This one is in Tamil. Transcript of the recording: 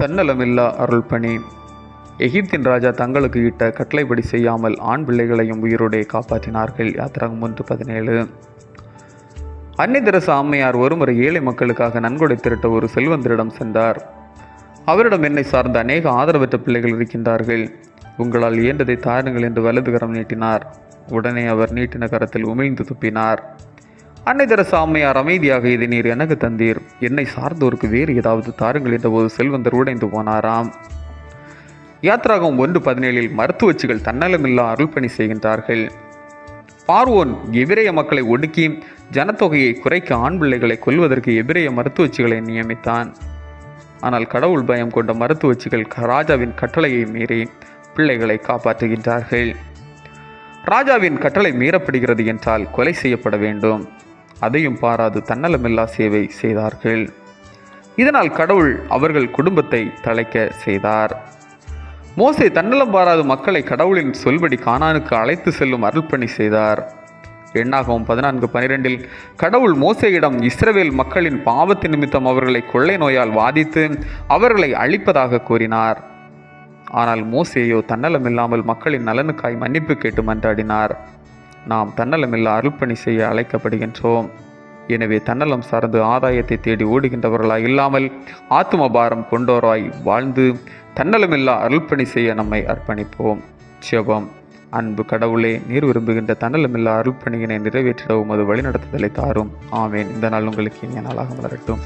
தன்னலமில்லா அருள்பணி. எகிப்தின் ராஜா தங்களுக்கு இட்ட கட்டளைப்படி செய்யாமல் ஆண் பிள்ளைகளையும் உயிரோடே காப்பாற்றினார்கள். யாத்திராகம் ஒன்று பதினேழு. அன்னிதரச அம்மையார் ஒருமுறை ஏழை மக்களுக்காக நன்கொடை திரட்ட ஒரு செல்வந்தரிடம் சென்றார். அவரிடம் என்னை சார்ந்த அநேக ஆதரவற்ற பிள்ளைகள் இருக்கின்றார்கள். உங்களால் இயன்றதை தாருங்கள் என்று வலது கரம் நீட்டினார். உடனே அவர் நீட்டின கரத்தில் உமிழ்ந்து துப்பினார். அன்னை தெரசா அம்மையார் அமைதியாக இதை நீர் எனக்கு தந்தீர். என்னை சார்ந்தோருக்கு வேறு ஏதாவது தாருங்கள் என்றபோது செல்வந்தர் உடைந்து போனாராம். யாத்ராகம் ஒன்று பதினேழில் மருத்துவச்சிகள் தன்னலமில்லா அருள்பணி செய்கின்றார்கள். பார்வோன் எபிரேய மக்களை ஒடுக்கி ஜனத்தொகையை குறைக்க ஆண் பிள்ளைகளை கொல்வதற்கு எபிரேய மருத்துவச்சிகளை நியமித்தான். ஆனால் கடவுள் பயம் கொண்ட மருத்துவச்சிகள் ராஜாவின் கட்டளையை மீறி பிள்ளைகளை காப்பாற்றுகின்றார்கள். ராஜாவின் கட்டளை மீறப்படுகிறது என்றால் கொலை செய்யப்பட வேண்டும். அதையும் பாராது தன்னலமில்லா சேவை செய்தார்கள். இதனால் கடவுள் அவர்கள் குடும்பத்தை தழைக்க செய்தார். மோசே தன்னலம் பாராது மக்களை கடவுளின் சொல்படி கானானுக்கு அழைத்து செல்லும் அருள்பணி செய்தார். எண்ணாகவும் பதினான்கு பனிரெண்டில் கடவுள் மோசையிடம் இஸ்ரவேல் மக்களின் பாவத்து நிமித்தம் அவர்களை கொள்ளை நோயால் வாதித்து அவர்களை அழிப்பதாக கூறினார். ஆனால் மோசேயோ தன்னலமில்லாமல் மக்களின் நலனுக்காய் மன்னிப்பு கேட்டு மன்றாடினார். நாம் தன்னலமில்லா அருள்பணி செய்ய அழைக்கப்படுகின்றோம். எனவே தன்னலம் சார்ந்து ஆதாயத்தை தேடி ஓடுகின்றவர்களாய் இல்லாமல் ஆத்தும பாரம் கொண்டோராய் வாழ்ந்து தன்னலமில்லா அருள்பணி செய்ய நம்மை அர்ப்பணிப்போம். சிவம் அன்பு கடவுளே நீர் விரும்புகின்ற தன்னலமில்லா அருள்பணியினை நிறைவேற்றிட உமது வழிநடத்துதலை தாரும். ஆமேன். இந்த நாள் உங்களுக்கு இனிய நாளாக மலரட்டும்.